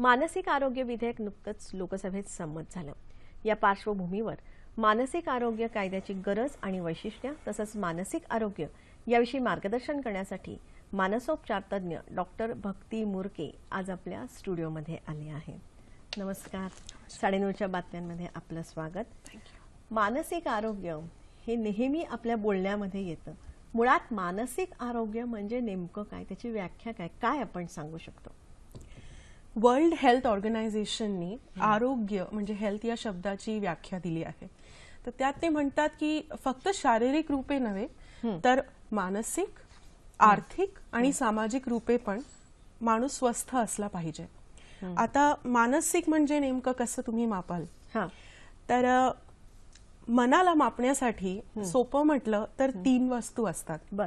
मानसिक आरोग्य विधेयक नुकतंच लोकसभेत संमत झालं. या पार्श्वभूमीवर मानसिक आरोग्य कायद्याची गरज आणि वैशिष्ट्य तसंच मानसिक आरोग्य याविषयी मार्गदर्शन करण्यासाठी मानसोपचार तज्ज्ञ डॉक्टर भक्ती मुरके आज आपल्या स्टुडिओमध्ये आले आहेत नमस्कार. साडेनऊच्या बातम्यांमध्ये आपलं स्वागत. मानसिक आरोग्य हे नेहमी आपल्या बोलण्यामध्ये येतं. मुळात मानसिक आरोग्य म्हणजे नेमकं काय? त्याची व्याख्या काय? काय आपण सांगू शकतो? वर्ल्ड हेल्थ ऑर्गनायझेशननी आरोग्य म्हणजे हेल्थ या शब्दाची व्याख्या दिली आहे. तर त्यात ते म्हणतात की फक्त शारीरिक रूपे नव्हे तर मानसिक आर्थिक आणि सामाजिक रूपे पण माणूस स्वस्थ असला पाहिजे. आता मानसिक म्हणजे नेमकं कसं तुम्ही मापाल? हा. तर मनाला मापण्यासाठी सोपं म्हटलं तर तीन वस्तू असतात. बर.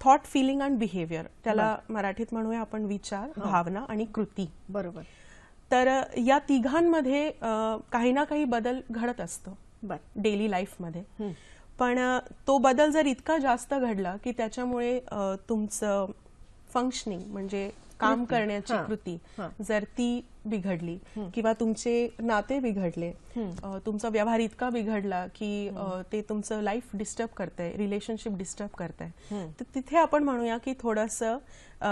थॉट फिलिंग अँड बिहेवियर त्याला मराठीत म्हणूया आपण विचार भावना आणि कृती. बरोबर. तर या तिघांमध्ये काही ना काही बदल घडत असतो. डेली लाईफमध्ये. पण तो बदल जर इतका जास्त घडला की त्याच्यामुळे तुमचं फंक्शनिंग म्हणजे काम करण्याची. कृती. जर ती बिघडली किंवा तुमचे नाते बिघडले तुमचा व्यवहार इतका बिघडला की ते तुमचं लाईफ डिस्टर्ब करतंय रिलेशनशिप डिस्टर्ब करतंय. तर तिथे आपण म्हणूया की थोडस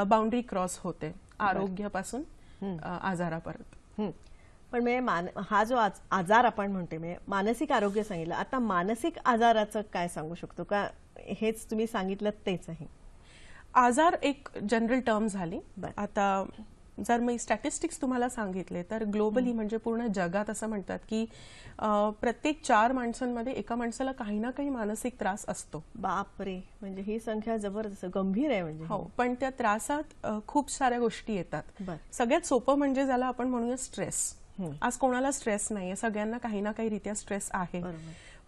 बाउंड्री क्रॉस होते आरोग्यापासून आजारापर्यंत. पण म्हणजे मान हा जो आज आजार आपण म्हणते म्हणजे मानसिक आरोग्य सांगितलं. आता मानसिक आजाराचं काय सांगू शकतो? का हेच तुम्ही सांगितलं तेच आहे. आजार एक जनरल टर्म झाली. आता जर मी स्टॅटिस्टिक्स तुम्हाला सांगितले तर ग्लोबली म्हणजे पूर्ण जगात असं म्हणतात की प्रत्येक चार माणसांमध्ये एका माणसाला काही ना काही मानसिक त्रास असतो. बापरे. म्हणजे ही संख्या जबरदस्त गंभीर आहे म्हणजे. हो पण त्या त्रासात खूप साऱ्या गोष्टी येतात. बर. सगळ्यात सोपं म्हणजे ज्याला आपण म्हणूया स्ट्रेस. आज कोणाला स्ट्रेस नाहीये सगळ्यांना काही ना काही रित्या स्ट्रेस आहे.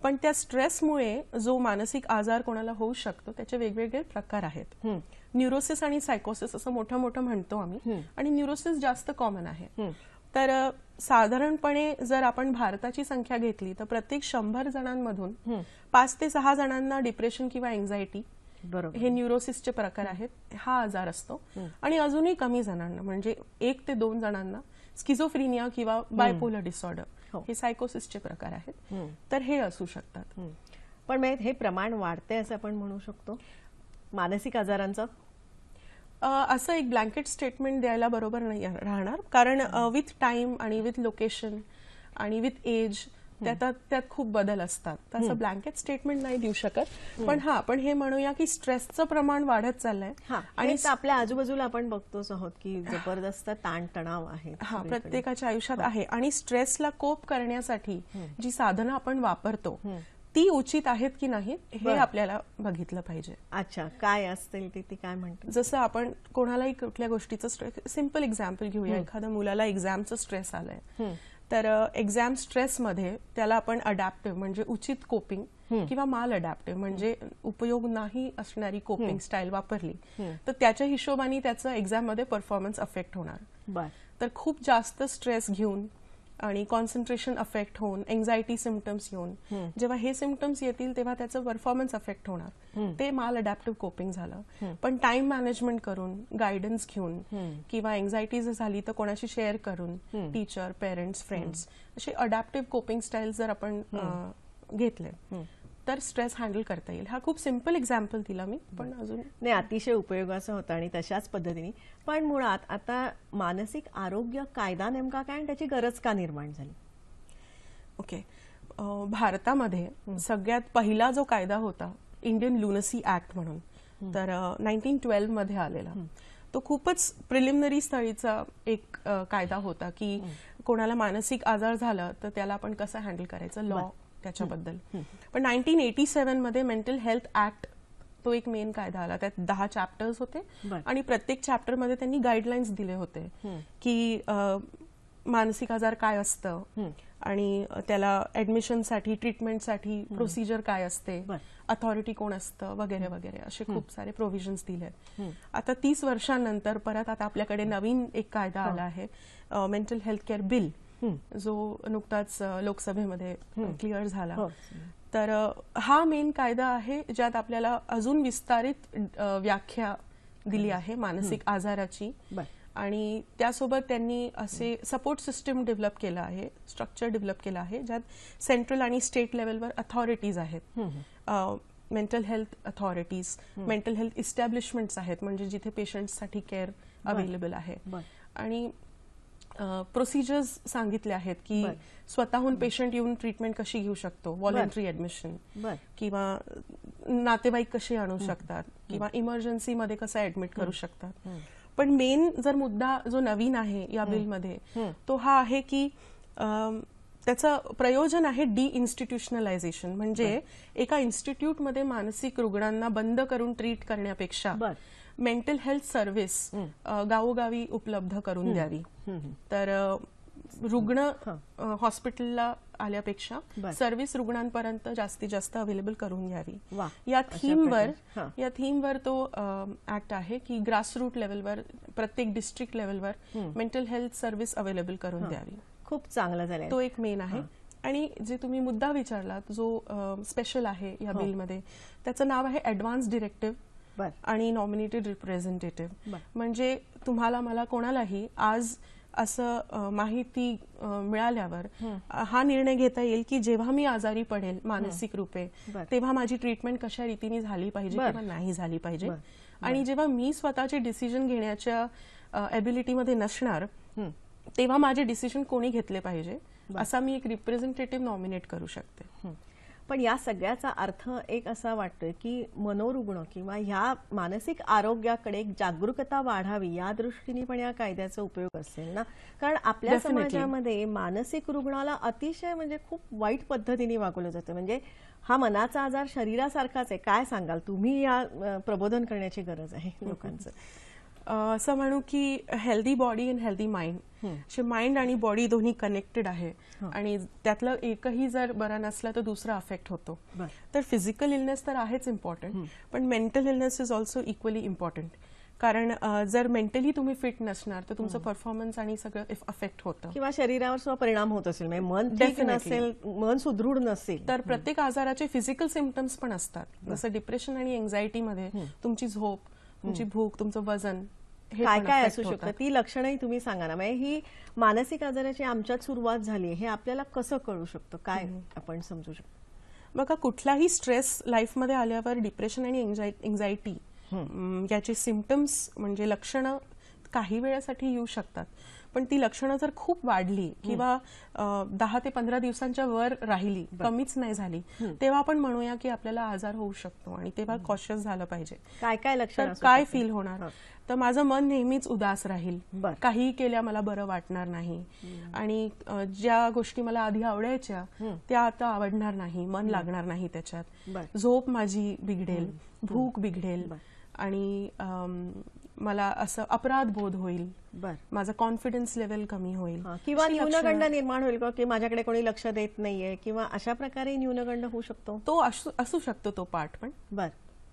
पण त्या स्ट्रेसमुळे जो मानसिक आजार कोणाला होऊ शकतो त्याचे वेगवेगळे प्रकार आहेत. न्यूरोसिस आणि सायकोसिस असं मोठं मोठं म्हणतो आम्ही. आणि न्यूरोसिस जास्त कॉमन आहे. तर साधारणपणे जर आपण भारताची संख्या घेतली तर प्रत्येक शंभर जणांमधून पाच ते सहा जणांना डिप्रेशन किंवा एन्झायटी बरोबर. हे न्यूरोसिसचे प्रकार आहेत. हा आजार असतो. आणि अजूनही कमी जणांना म्हणजे एक ते दोन जणांना स्किझोफ्रिनिया किंवा बायपोलर डिसऑर्डर हो. हे सायकोसिसचे प्रकार आहेत. तर हे असू शकतात. पण म्हणजे हे प्रमाण वाढतंय असं आपण म्हणू शकतो मानसिक आजारांचं असं एक ब्लँकेट स्टेटमेंट द्यायला बरोबर नाही राहणार कारण विथ टाइम आणि विथ लोकेशन आणि विथ एज त्यात त्यात खूप बदल असतात. तर असं ब्लँकेट स्टेटमेंट नाही देऊ शकत. पण हा आपण हे म्हणूया की स्ट्रेसचं प्रमाण वाढत चाललंय. हा आणि आपल्या आजूबाजूला आपण बघतोच आहोत की जबरदस्त ताणतणाव आहे. हा प्रत्येकाच्या आयुष्यात आहे. आणि स्ट्रेसला कोप करण्यासाठी जी साधनं आपण वापरतो ती उचित आहेत की नाहीत हे आपल्याला बघितलं पाहिजे. अच्छा काय असतील ते ती काय म्हणते जसं आपण कोणालाही कुठल्या गोष्टीचं सिंपल एक्झाम्पल घेऊया. एखाद्या मुलाला एक्झामचं स्ट्रेस आलंय. तर एक्झाम स्ट्रेसमध्ये त्याला आपण अडॅप्टिव्ह म्हणजे उचित कोपिंग किंवा माल अडॅप्टिव्ह म्हणजे उपयोग नाही असणारी कोपिंग स्टाईल वापरली तर त्याच्या हिशोबाने त्याचं एक्झाममध्ये परफॉर्मन्स अफेक्ट होणार. तर खूप जास्त स्ट्रेस घेऊन आणि कॉन्सन्ट्रेशन अफेक्ट होऊन एन्झायटी सिमटम्स येऊन जेव्हा हे सिमटम्स येतील तेव्हा त्याचं परफॉर्मन्स अफेक्ट होणार. ते माल अडॅप्टिव्ह कोपिंग झालं. पण टाइम मॅनेजमेंट करून गायडन्स घेऊन किंवा एन्झायटी जर झाली तर कोणाशी शेअर करून टीचर पेरेंट्स फ्रेंड्स असे अडॅप्टिव्ह कोपिंग स्टाईल जर आपण घेतले तर स्ट्रेस हँडल करता येईल. हा खूप सिंपल एक्झाम्पल दिला मी पण अजून नाही अतिशय उपयोगाचं होतं आणि तशाच पद्धतीने. पण मुळात आता मानसिक आरोग्य कायदा नेमका काय आणि त्याची गरज का निर्माण झाली? ओके. भारतामध्ये सगळ्यात पहिला जो कायदा होता इंडियन लुनसी ऍक्ट म्हणून तर नाईन्टीन ट्वेल्वमध्ये आलेला. तो खूपच प्रिलिमिनरी स्थळीचा एक कायदा होता की कोणाला मानसिक आजार झाला तर त्याला आपण कसं हँडल करायचं? लॉ त्याच्याबद्दल. पण नाईन्टीन एटी सेव्हनमध्ये मेंटल हेल्थ ऍक्ट तो एक मेन कायदा आला. त्यात दहा चॅप्टर्स होते. आणि प्रत्येक चॅप्टरमध्ये त्यांनी गाईडलाईन्स दिले होते की मानसिक आजार काय असतं आणि त्याला ऍडमिशनसाठी ट्रीटमेंटसाठी प्रोसिजर काय असते. अथॉरिटी कोण असतं वगैरे वगैरे असे खूप सारे प्रोव्हिजन्स दिले आता तीस वर्षांनंतर परत आता आपल्याकडे नवीन एक कायदा आला आहे मेंटल हेल्थ केअर बिल जो नुकताच लोकसभेमध्ये क्लिअर झाला. हो. तर हा मेन कायदा आहे ज्यात आपल्याला अजून विस्तारित व्याख्या दिली आहे मानसिक आजाराची. आणि त्यासोबत त्यांनी असे सपोर्ट सिस्टम डेव्हलप केलं आहे स्ट्रक्चर डेव्हलप केलं आहे ज्यात सेंट्रल आणि स्टेट लेवलवर अथॉरिटीज आहेत. Mental health authorities mental health establishments आहेत म्हणजे जिथे पेशंटसाठी केअर अवेलेबल आहे. आणि प्रोसिजर्स सांगितले आहेत की. स्वतःहून पेशंट येऊन ट्रीटमेंट कशी घेऊ शकतो? व्हॉलेंटरी ऍडमिशन किंवा नातेवाईक कसे आणू शकतात? किंवा इमर्जन्सीमध्ये कसं ऍडमिट करू शकतात? पण मेन जर मुद्दा जो नवीन आहे या बिलमध्ये तो हा आहे की त्याचं प्रयोजन आहे डी इन्स्टिट्यूशनलायझेशन म्हणजे एका इन्स्टिट्यूटमध्ये मानसिक रुग्णांना बंद करून ट्रीट करण्यापेक्षा मेंटल हेल्थ सर्व्हिस गावोगावी उपलब्ध करून द्यावी. तर रुग्ण हॉस्पिटलला आल्यापेक्षा. सर्व्हिस रुग्णांपर्यंत जास्तीत जास्त अवेलेबल करून घ्यावी. या थीमवर. या थीमवर तो ऍक्ट आहे की ग्रासरूट लेवलवर प्रत्येक डिस्ट्रिक्ट लेवलवर मेंटल हेल्थ सर्व्हिस अवेलेबल करून द्यावी. खूप चांगलं झालंय तो एक मेन आहे आणि जे तुम्ही मुद्दा विचारलात जो स्पेशल आहे या हो. बिलमध्ये त्याचं नाव आहे ऍडव्हान्स डिरेक्टिव्ह आणि नॉमिनेटेड रिप्रेझेंटेटिव्ह. म्हणजे तुम्हाला मला कोणालाही आज असं माहिती मिळाल्यावर हा निर्णय घेता येईल की जेव्हा मी आजारी पडेल मानसिक रूपे. तेव्हा माझी ट्रीटमेंट कशा रीतीने झाली पाहिजे. किंवा नाही झाली पाहिजे. आणि जेव्हा मी स्वतःचे डिसिजन घेण्याच्या एबिलिटीमध्ये नसणार हं. तेव्हा माझे डिसिजन कोणी घेतले पाहिजे? असा मी एक रिप्रेझेंटेटिव्ह नॉमिनेट करू शकते. पण या सगळ्याचा अर्थ एक असा वाटतोय की मनोरुग्ण किंवा ह्या मानसिक आरोग्याकडे एक जागरूकता वाढावी या दृष्टीने पण या कायद्याचा उपयोग असेल ना? कारण आपल्या. समाजामध्ये मानसिक रुग्णाला अतिशय म्हणजे खूप वाईट पद्धतीने वागवलं जातं. म्हणजे हा मनाचा आजार शरीरासारखाच आहे. काय सांगाल? तुम्ही या प्रबोधन करण्याची गरज आहे लोकांचं. असं म्हणू की healthy body and healthy mind असे माइंड आणि बॉडी दोन्ही कनेक्टेड आहे. आणि त्यातलं एकही जर बरा नसला तर दुसरा अफेक्ट होतो. तर फिजिकल इलनेस तर आहेच इम्पॉर्टंट पण mental illness is also equally important कारण जर मेंटली तुम्ही फिट नसणार तर तुमचं परफॉर्मन्स आणि सगळं अफेक्ट होतं. किंवा शरीरावर सुद्धा परिणाम होत असेल. म्हणजे मन. नसेल मन सुदृढ नसेल. तर प्रत्येक आजाराचे फिजिकल सिमटम्स पण असतात. जसं डिप्रेशन आणि एन्झायटीमध्ये तुमची झोप तुमची भूक तुमचं वजन हे काय काय असू शकतं. ती लक्षणंही तुम्ही सांगा ना. म्हणजे ही मानसिक आजाराची आमच्यात सुरुवात झाली हे आपल्याला कसं कळू शकतं? काय आपण समजू शकतो? बघा कुठलाही स्ट्रेस लाईफमध्ये आल्यावर डिप्रेशन आणि एन्झायटी याचे सिमटम्स म्हणजे लक्षणं काही वेळासाठी येऊ शकतात. पण ती लक्षणं जर खूप वाढली किंवा दहा ते पंधरा दिवसांच्या वर राहिली कमीच नाही झाली तेव्हा आपण म्हणूया की आपल्याला आजार होऊ शकतो आणि तेव्हा कॉशियस झालं पाहिजे. काय काय लक्षण काय? फील होणार? तर माझं मन नेहमीच उदास राहील. काही केल्या मला बरं वाटणार नाही. आणि ज्या गोष्टी मला आधी आवडायच्या त्या आता आवडणार नाही मन लागणार नाही त्याच्यात. झोप माझी बिघडेल भूक बिघडेल. आणि मला असं अपराध बोध होईल. बर. माझा कॉन्फिडन्स लेवल कमी होईल. किंवा न्यूनगंड निर्माण होईल का की माझ्याकडे कोणी लक्ष देत नाहीये किंवा अशा प्रकारे न्यूनगंड होऊ शकतो? तो असू असू शकतो तो पार्ट पण बर.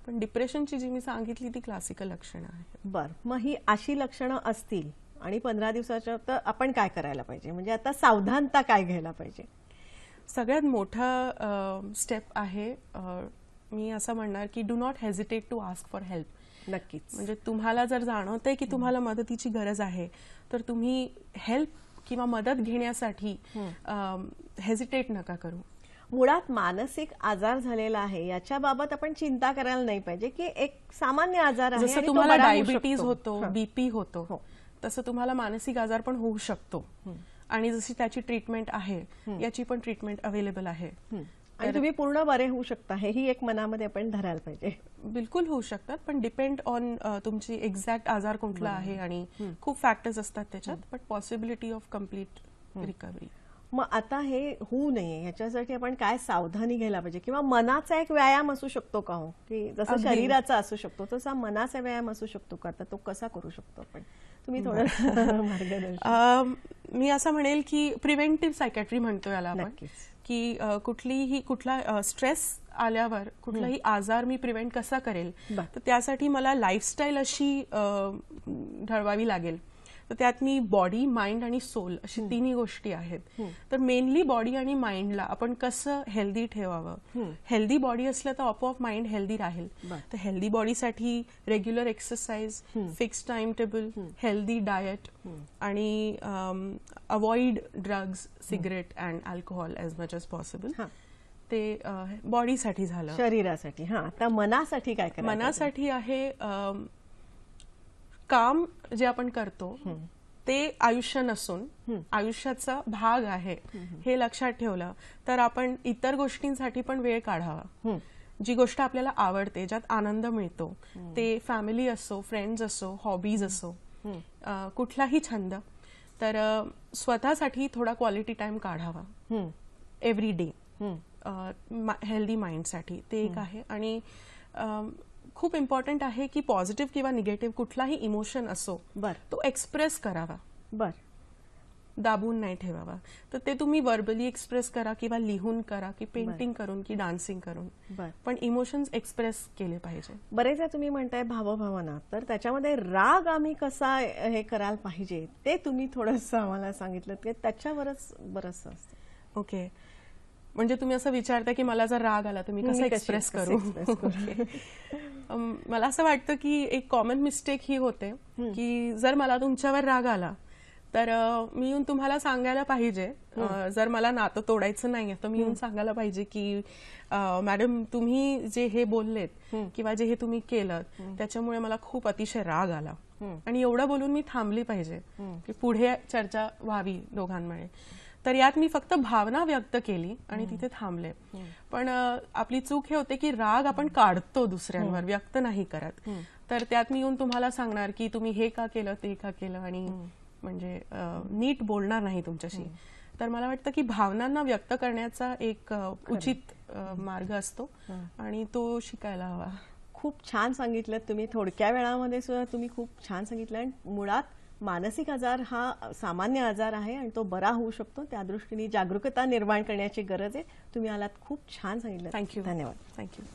पण डिप्रेशनची जी मी सांगितली ती क्लासिकल लक्षणं आहेत. बर. मग ही अशी लक्षणं असतील आणि पंधरा दिवसाच्या तर आपण काय करायला पाहिजे? म्हणजे आता सावधानता काय घ्यायला पाहिजे? सगळ्यात मोठा स्टेप आहे मी असं म्हणणार की do not hesitate to ask for help नक्कीच म्हणजे तुम्हाला जर जाणवतंय की तुम्हाला मदतीची गरज आहे तर तुम्ही हेल्प किंवा मदत घेण्यासाठी हेजिटेट नका करू मुळात मानसिक आजार झालेला आहे याच्या बाबत आपण चिंता करायला नाही पाहिजे की एक सामान्य आजार आहे जसं तुम्हाला डायबिटीज. होतो. बीपी होतो हो. तसं तुम्हाला मानसिक आजार पण होऊ शकतो आणि जशी त्याची ट्रीटमेंट आहे याची पण ट्रीटमेंट अवेलेबल आहे. आणि तुम्ही पूर्ण बरे होऊ शकता. हेही एक मनामध्ये आपण धरायला पाहिजे. बिलकुल होऊ शकतात पण डिपेंड ऑन तुमची एक्झॅक्ट आजार कुठला आहे आणि खूप फॅक्टर्स असतात त्याच्यात but possibility of complete recovery मग आता हे होऊ नये याच्यासाठी आपण काय सावधानी घ्यायला पाहिजे? किंवा मनाचा एक व्यायाम असू शकतो का हो? की जसं. शरीराचा असू शकतो तसा मनाचा व्यायाम असू शकतो का? तर तो कसा करू शकतो आपण? तुम्ही थोडं मार्गदर्शन. मी असं म्हणेल की प्रिव्हेंटिव्ह सायकॅट्री म्हणतो याला आपण. की कुठलीही कुठला स्ट्रेस आल्यावर कुठलाही आजार मी प्रिव्हेंट कसा करेल. तर त्यासाठी मला लाईफस्टाईल अशी ढळवावी लागेल. तर त्यात मी बॉडी माइंड आणि सोल अशी तिन्ही गोष्टी आहेत. तर मेनली बॉडी आणि माइंडला आपण कसं हेल्दी ठेवावं? हेल्दी बॉडी असलं तर आपोआप माइंड हेल्दी राहील. तर हेल्दी बॉडीसाठी regular exercise fix timetable healthy diet आणि avoid drugs cigarette and alcohol as much as possible. ते बॉडीसाठी झालं. शरीरासाठी. हा. आता मनासाठी काय मनासाठी आहे अम, काम जे आपण करतो ते आयुष्य नसून आयुष्याचा भाग आहे हे लक्षात ठेवलं तर आपण इतर गोष्टींसाठी पण वेळ काढावा. जी गोष्ट आपल्याला आवडते ज्यात आनंद मिळतो ते फॅमिली असो फ्रेंड्स असो हॉबीज असो कुठलाही छंद तर स्वतःसाठी थोडा क्वालिटी टाइम काढावा. Every day. हेल्दी माइंडसाठी ते एक आहे. आणि खूप इम्पॉर्टंट आहे की पॉझिटिव्ह किंवा निगेटिव्ह कुठलाही इमोशन असो बर. तो एक्सप्रेस करावा. बर. दाबून नाही ठेवावा. तर ते तुम्ही वर्बली एक्सप्रेस करा किंवा लिहून करा की पेंटिंग करून की डान्सिंग करून. बर. पण इमोशन्स एक्सप्रेस केले पाहिजे. बरेचदा तुम्ही म्हणताय भावभावना तर त्याच्यामध्ये राग आम्ही कसा हे करायला पाहिजे ते तुम्ही थोडस आम्हाला सांगितलं की त्याच्यावरच बरंच असतं. ओके म्हणजे तुम्ही असं विचारता की मला जर राग आला तर मी कसं एक्सप्रेस कसं करू? मला असं वाटतं की एक कॉमन मिस्टेक ही होते की जर मला तुमच्यावर राग आला तर मी येऊन तुम्हाला सांगायला पाहिजे. जर मला नातं तोडायचं नाहीये तर मी येऊन सांगायला पाहिजे की मॅडम तुम्ही जे हे बोललेत किंवा जे हे तुम्ही केलं त्याच्यामुळे मला खूप अतिशय राग आला. आणि एवढं बोलून मी थांबली पाहिजे की पुढे चर्चा व्हावी दोघांमध्ये. तर यात मी फक्त भावना व्यक्त केली आणि तिथे थांबले. पण आपली चूक हे होते की राग आपण काढतो दुसऱ्यांवर व्यक्त नाही करत. तर त्यात मी येऊन तुम्हाला सांगणार की तुम्ही हे का केलं ते का केलं आणि म्हणजे नीट बोलणार नाही तुमच्याशी. तर मला वाटतं की भावनांना व्यक्त करण्याचा एक उचित मार्ग असतो आणि तो शिकायला हवा. खूप छान सांगितलं तुम्ही. थोडक्या वेळामध्ये सुद्धा तुम्ही खूप छान सांगितलं आणि मुळात मानसिक आजार हा सामान्य आजार आहे आणि तो बरा होऊ शकतो. त्या दृष्टीने जागरूकता निर्माण करण्याची गरज आहे. तुम्ही आलात खूप छान सांगितलं. थँक्यू धन्यवाद. थँक्यू